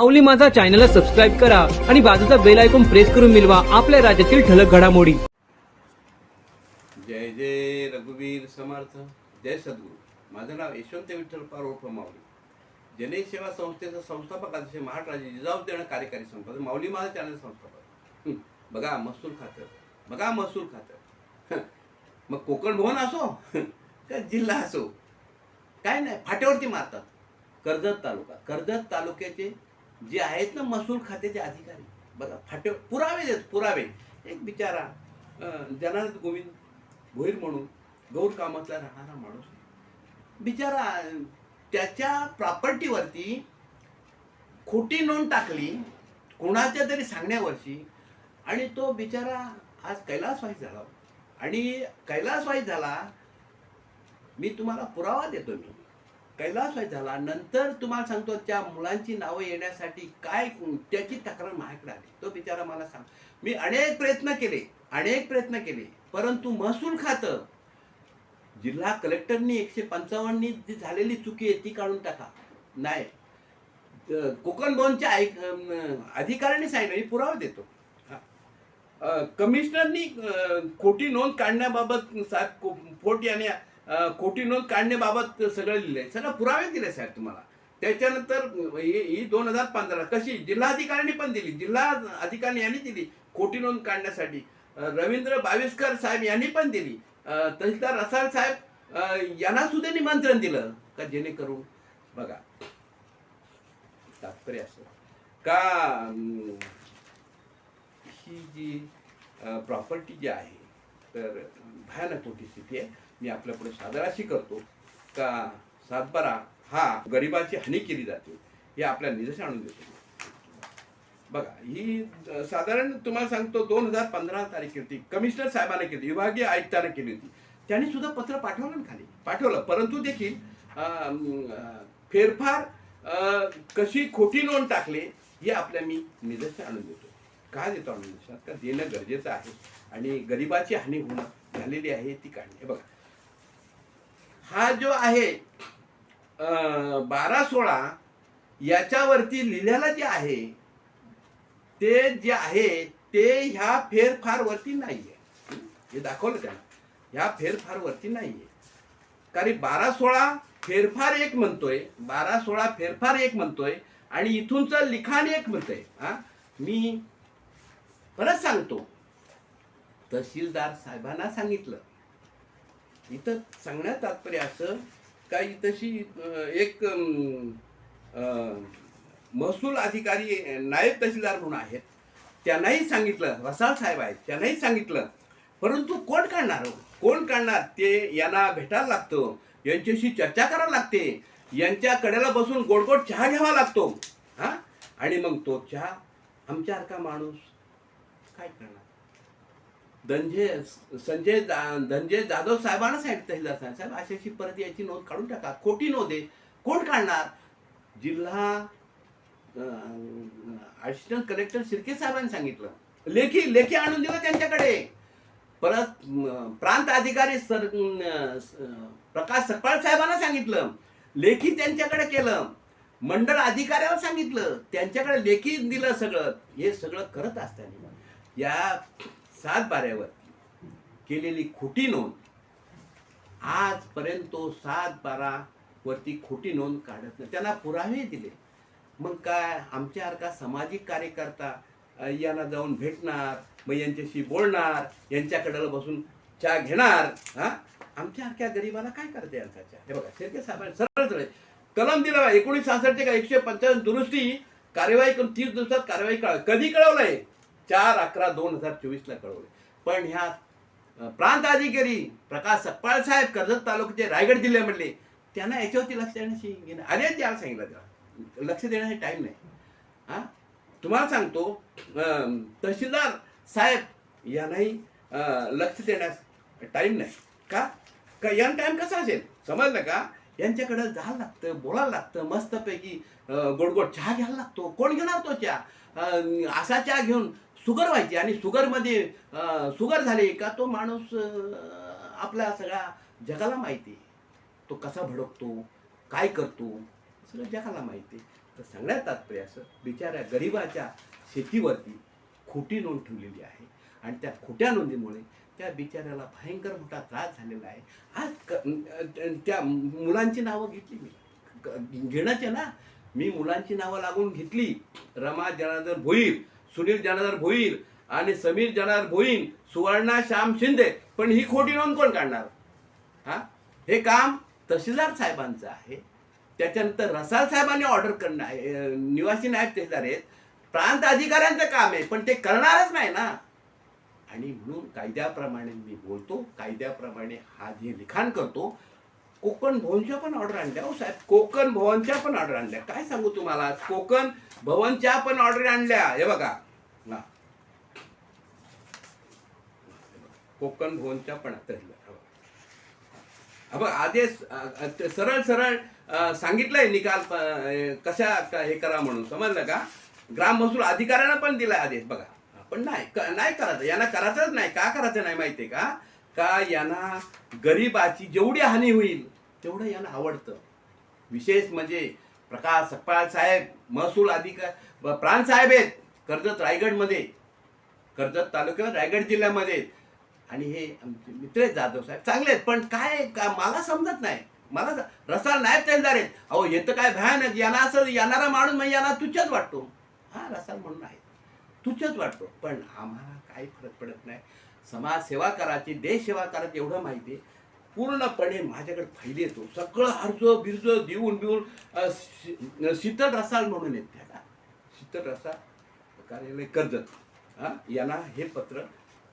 माऊली माझा चॅनलला सबस्क्राईब करा आणि बाजूचा बेल ऐकून प्रेस करून मिळवा आपल्या राज्यातील ठळक घडामोडी. जय जय रघुवीर समर्थ जय सद्गुरू. माझं नाव यशवंत विठ्ठल पार माऊली जनई सेवा संस्थेचा संस्थापक अध्यक्ष महाराष्ट्राचे जिजाऊ देणं कार्यकारी संपादक माऊली माझा चॅनल संस्थापक. बघा महसूल खातं बघा महसूल खातं. मग कोकण भवन असो का जिल्हा असो काय नाही फाट्यावरती मारतात. कर्जत तालुका कर्जत तालुक्याचे जे आहेत ना महसूल खात्याचे अधिकारी. बघा फाटे पुरावे देत पुरावे. एक बिचारा जनार्द गोविंद भोईर म्हणून गौर कामातला राहणारा माणूस बिचारा त्याच्या प्रॉपर्टीवरती खोटी नोंद टाकली कोणाच्या तरी सांगण्यावरची आणि तो बिचारा आज कैलासवासी झाला. आणि कैलासवासी झाला मी तुम्हाला पुरावा देतो मी. कैलासला झाला. नंतर तुम्हाला सांगतो त्या मुलांची नावं येण्यासाठी काय त्याची तक्रार माझ्याकडे आली. तो बिचारा मला सांग मी अनेक प्रयत्न केले अनेक प्रयत्न केले परंतु महसूल खातं. जिल्हा कलेक्टरनी एकशे पंचावन्ननी जी झालेली चुकी आहे ती काढून टाका. नाही. कोकण भवनच्या ऐक अधिकाऱ्यांनी सांगितलं मी पुरावा देतो. कमिशनरनी खोटी नोंद काढण्याबाबत साहेब फोट याने खोटी नोंद काढण्याबाबत सगळं लिहिलंय. सगळं पुरावे दिले साहेब तुम्हाला. त्याच्यानंतर ही ही दोन हजार पंधरा कशी? जिल्हाधिकाऱ्यांनी पण दिली. जिल्हा अधिकारी यांनी दिली खोटी नोंद काढण्यासाठी. रवींद्र बाविस्कर साहेब यांनी पण दिली. तहसीलदार रसाळ साहेब यांना सुद्धा निमंत्रण दिलं का जेणेकरून? बघा. तात्पर्य असं. का ही जी प्रॉपर्टी जी आहे तर भयानक मोठी स्थिती आहे. मी आपल्यापुढे सादर अशी करतो. का सातबारा हा गरिबाची हानी केली जाते हे आपल्या निदर्शन आणून देतो बघा ही साधारण तुम्हाला सांगतो दोन हजार पंधरा तारखेवरती कमिशनर साहेबांना केली विभागीय आयुक्तांना केली होती. त्यांनी सुद्धा पत्र पाठवलं ना खाली. पाठवलं परंतु देखील फेरफार कशी खोटी नोंद टाकले हे आपल्या मी निदर्शन आणून देतो. का देतो आणून देशात का देणं गरजेचं आहे. आणि गरिबाची हानी होणं झालेली आहे ती काढणे हे बघा. हा जो आहे बारा सोळा याच्यावरती लिहिलेला जे आहे ते जे आहे ते ह्या फेरफारवरती नाहीये. हे दाखवलं त्यांना ह्या फेरफारवरती नाहीये. कारण बारा सोळा फेरफार एक म्हणतोय बारा सोळा फेरफार एक म्हणतोय आणि इथूनचं लिखाण एक म्हणतोय. हा? मी परत सांगतो. तहसीलदार साहेबांना सांगितलं. इथं सांगण्यात तात्पर्य असं काही तशी एक महसूल अधिकारी नायब तहसीलदार म्हणून आहेत. त्यांनाही सांगितलं वसाल साहेब आहेत त्यांनाही सांगितलं. परंतु कोण काढणार हो? कोण काढणार? ते यांना भेटायला लागतं. यांच्याशी चर्चा करायला लागते. यांच्या कडेला बसून गोडगोड चहा घ्यावा लागतो. हा? आणि मग तो चहा आमच्यासारखा माणूस काय करणार? धनजय संजय धनजय जाधव साहेबांना सांगितलं तहसीलदार साहेब. साहेब अशी अशी परत याची नोंद काढून टाका. खोटी नोंद आहे. कोण काढणार? जिल्हा असिस्टंट कलेक्टर शिर्के साहेबांनी सांगितलं. लेखी लेखी आणून दिलं त्यांच्याकडे. परत प्रांत अधिकारी सर प्रकाश सकपाळ साहेबांना सांगितलं. लेखी त्यांच्याकडे केलं. मंडळ अधिकाऱ्याला सांगितलं. त्यांच्याकडे लेखी दिलं सगळं. हे सगळं करत असताना या सात बाऱ्यावर केलेली खोटी नोंद. आजपर्यंत तो सात बारा वरती खोटी नोंद काढत नाही. त्यांना पुरावे दिले. मग काय? आमच्यासारखा सामाजिक कार्यकर्ता यांना जाऊन भेटणार मग यांच्याशी बोलणार यांच्याकडे बसून चहा घेणार हा? आमच्यासारख्या गरिबाला काय करते यांचा चहा? हे बघा शेरके साहेब सरळ सरळ कलम दिला बा एकोणीस सहासष्ट का एकशे पंचावन्न दुरुस्ती कार्यवाही करून तीस दिवसात कार्यवाही कळ कधी कळवलंय? चार अकरा दोन हजार चोवीसला कळवले. पण ह्या प्रांत अधिकारी प्रकाश सकपाळ साहेब कर्जत तालुक्याचे रायगड जिल्ह्यामधले त्यांना याच्यावरती लक्ष देण्याची घेणं अरे त्याला सांगितलं त्याला लक्ष देण्यासाठी टाईम नाही. हा? तुम्हाला सांगतो तहसीलदार साहेब यांनाही लक्ष देण्यास टाईम नाही. का? का यांना टाईम कसा असेल? समजलं का? यांच्याकडं जायला लागतं बोलायला लागतं मस्तपैकी गोडगोड गोड चहा घ्यायला लागतो. कोण घेणार तो चहा? असा चहा घेऊन सुगर व्हायची आणि सुगरमध्ये सुगर झाले का तो माणूस आपला आपल्या सगळ्या जगाला माहिती आहे. तो कसा भडकतो काय करतो सगळं जगाला माहिती आहे. तर सगळ्यात तात्पर्य असं बिचाऱ्या गरिबाच्या शेतीवरती खोटी नोंद ठेवलेली आहे आणि त्या खोट्या नोंदीमुळे त्या बिचाऱ्याला भयंकर मोठा त्रास झालेला आहे आज क- त्या मुलांची नावं घेतली मी घेण्याचे ना मी मुलांची नावं लागून घेतली रमा जनार्दन भोईर सुनील जनार्दन भोईर आणि समीर जनार्दन भोईर सुवर्णा श्याम शिंदे पण ही खोटी नोंद कोण काढणार? हा? हे काम तहसीलदार साहेबांचं आहे. त्याच्यानंतर रसाल साहेबांनी ऑर्डर करणं आहे. निवासी नायब तहसीलदार आहेत. प्रांत अधिकाऱ्यांचं काम आहे पण ते करणारच नाही ना. आणि म्हणून कायद्याप्रमाणे मी बोलतो कायद्याप्रमाणे हा जे लिखाण करतो. कोकण भवनच्या पण ऑर्डर आणल्या हो साहेब. कोकण भवनच्या पण ऑर्डर आणल्या. काय सांगू तुम्हाला? कोकण भवनच्या पण ऑर्डर आणल्या. हे बघा. ना. कोकण भवनच्या पण आता बघ. आदेश सरळ सरळ सांगितलंय निकाल कशा हे करा म्हणून. समजलं का? ग्राम महसूल अधिकाऱ्यांना पण दिलाय आदेश बघा. पण नाही नाही करायचं. यांना करायचंच नाही. का करायचं नाही माहितीये का? का यांना गरिबाची जेवढी हानी होईल तेवढं यांना आवडतं. विशेष म्हणजे प्रकाश सकपाळ साहेब महसूल अधिकार प्राण साहेब आहेत कर्जत रायगडमध्ये कर्जत तालुक्यात रायगड जिल्ह्यामध्ये. आणि हे आमचे मित्र आहेत जाधव साहेब. चांगले आहेत पण काय का मला समजत नाही. मला रसाळ रसाल नायब तहसीलदार आहेत. अहो हे तर काय भयानक यांना असं येणारा माणूस म्हणजे यांना तुच्छच वाटतो. हा रसाल म्हणून आहे. तुच्छच वाटतो. पण आम्हाला काही फरक पडत नाही. समाजसेवा करायची देशसेवा करायची एवढं माहिती आहे. पूर्णपणे माझ्याकडे फायदे येतो. सगळं अर्ज बिर्ज देऊन बिऊन शीतल रसाल म्हणून येत त्याला. शीतल रसा कार्यालय कर्जत. हा? यांना हे पत्र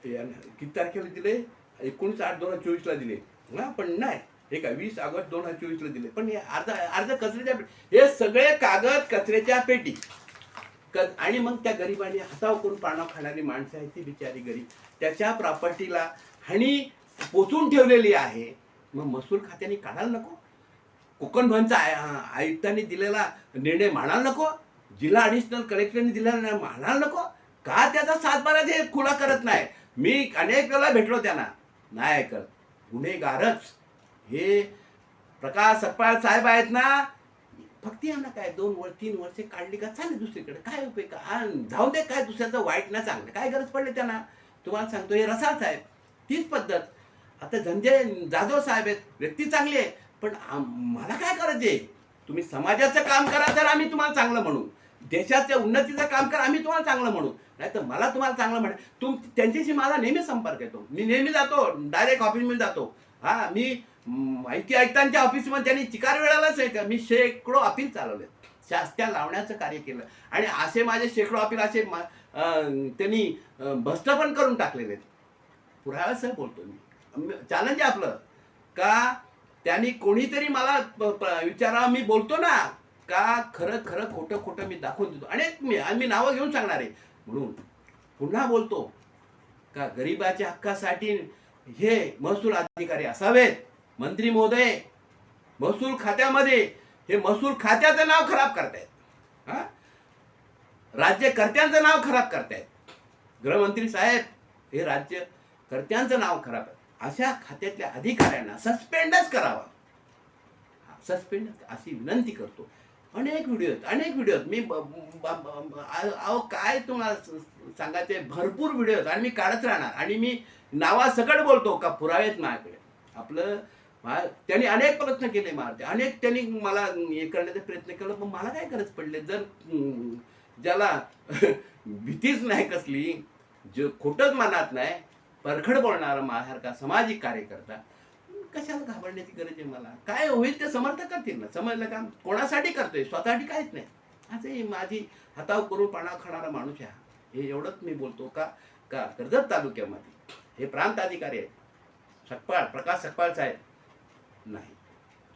यांना किती तारखेला दिले? एकोणीस आठ दोन हजार चोवीसला दिले. हा पण नाही. हे काय वीस ऑगस्ट दोन हजार चोवीसला दिले. पण हे अर्ज अर्ज कचऱ्याच्या पेटी हे सगळे कागद कचऱ्याच्या पेटी. क आणि मग त्या गरिबाने हाताव करून पाण्याव खाणारी माणसं आहेत ती बिचारी गरीब. त्याच्या प्रॉपर्टीला हानी पोचून ठेवलेली आहे. मग महसूल खात्याने काढायला नको. कोकण भवनचा आयुक्तांनी दिलेला निर्णय म्हणाल नको. जिल्हा अडिशनल कलेक्टरने दिलेला निर्णय म्हणाल नको. का त्याचा सातबारा ते खुला करत नाही? मी अनेक वेळा भेटलो त्यांना. नाही ऐकत गुन्हेगारच. हे प्रकाश सप्पाळ साहेब आहेत ना? फक्त यांना काय? दोन वर्ष तीन वर्षे काढली का? चालेल दुसरीकडे. काय उपयोग? का जाऊ दे. काय दुसऱ्याचं वाईट ना चांगलं. काय गरज पडली त्यांना? तुम्हाला सांगतो हे रसाळ साहेब. तीच पद्धत. आता धनंजय जाधव साहेब आहेत व्यक्ती चांगली आहे पण मला काय करायचे तुम्ही समाजाचं काम करा तर आम्ही तुम्हाला चांगलं म्हणू. देशाच्या उन्नतीचं काम करा आम्ही तुम्हाला चांगलं म्हणू. नाही तर मला तुम्हाला चांगलं म्हणे तुम त्यांच्याशी माझा नेहमी संपर्क येतो. मी नेहमी जातो डायरेक्ट ऑफिसमध्ये जातो. हा मी माहिती आयुक्तांच्या ऑफिसमध्ये त्यांनी चिकार वेळालाच आहे का मी शेकडो अपील चालवले. शास्त्या लावण्याचं कार्य केलं. आणि असे माझे शेकडो अपील असे त्यांनी भ्रष्ट पण करून टाकलेले आहेत. पुराव्यासह बोलतो मी. चॅलेंज आहे आपलं. का त्यांनी कोणीतरी मला विचारा मी बोलतो ना. का खरं खरं खोटं खोटं मी दाखवून देतो. अनेक मी आणि मी नावं घेऊन सांगणार आहे. म्हणून पुन्हा बोलतो का गरिबाच्या हक्कासाठी हे महसूल अधिकारी असावेत. मंत्री महोदय महसूल खात्यामध्ये हे महसूल खात्याचं नाव खराब करतायत. हा? राज्यकर्त्यांचं नाव खराब करतायत. गृहमंत्री साहेब हे राज्यकर्त्यांचं नाव खराब आहे. अशा खात्यातल्या अधिकाऱ्यांना सस्पेंडच करावा. सस्पेंड अशी विनंती करतो. अनेक व्हिडिओ आहेत अनेक व्हिडिओ आहेत. मी अहो काय तुम्हाला सांगायचे भरपूर व्हिडिओ आहेत आणि मी काढत राहणार. आणि मी नावासकट बोलतो का पुरावेत माझ्याकडे. आपलं त्यांनी अनेक प्रयत्न केले मारते. अनेक त्यांनी मला हे करण्याचा प्रयत्न केला. पण मला काय गरज पडले? जर ज्याला भीतीच नाही कसली जे खोटंच मनात नाही परखड बोलणारा माझ्यासारखा सामाजिक कार्यकर्ता. कशाला घाबरण्याची गरज आहे मला? काय होईल ते समर्थ करतील ना? समजलं का? कोणासाठी करतोय? स्वतःसाठी काहीच नाही. असं माझी हाताव करून पाणा खाणारा माणूस आहे हे. एवढंच मी बोलतो का? का? कर्जत तालुक्यामध्ये. हे प्रांत अधिकारी आहेत. सकपाळ प्रकाश सकपाळ साहेब. नाही.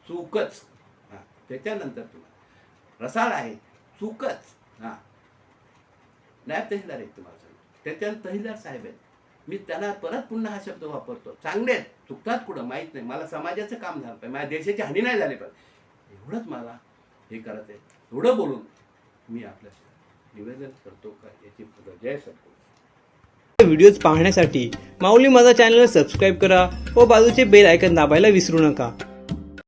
चूकच. हां. त्याच्यानंतर तुला रसाळ आहे. चूकच. हां. नायब तहसीलदार आहेत तुम्हाला त्याच्यानंतर तहसीलदार साहेब आहेत. मी त्याला परत पुन्हा हा शब्द वापरतो. चांगले आहेत चुकतात कुठं? माहीत नाही. मला समाजाचं काम झालं पाहिजे. माझ्या देशाची हानी नाही झाली पाहिजे. एवढंच मला हे करत आहे. एवढं बोलून मी आपल्या निवेदन करतो का? याची जय सद्गुरू व्हिडिओज पाहण्यासाठी माऊली माझा चॅनल सबस्क्राईब करा व बाजूचे बेल आयकन दाबायला विसरू नका.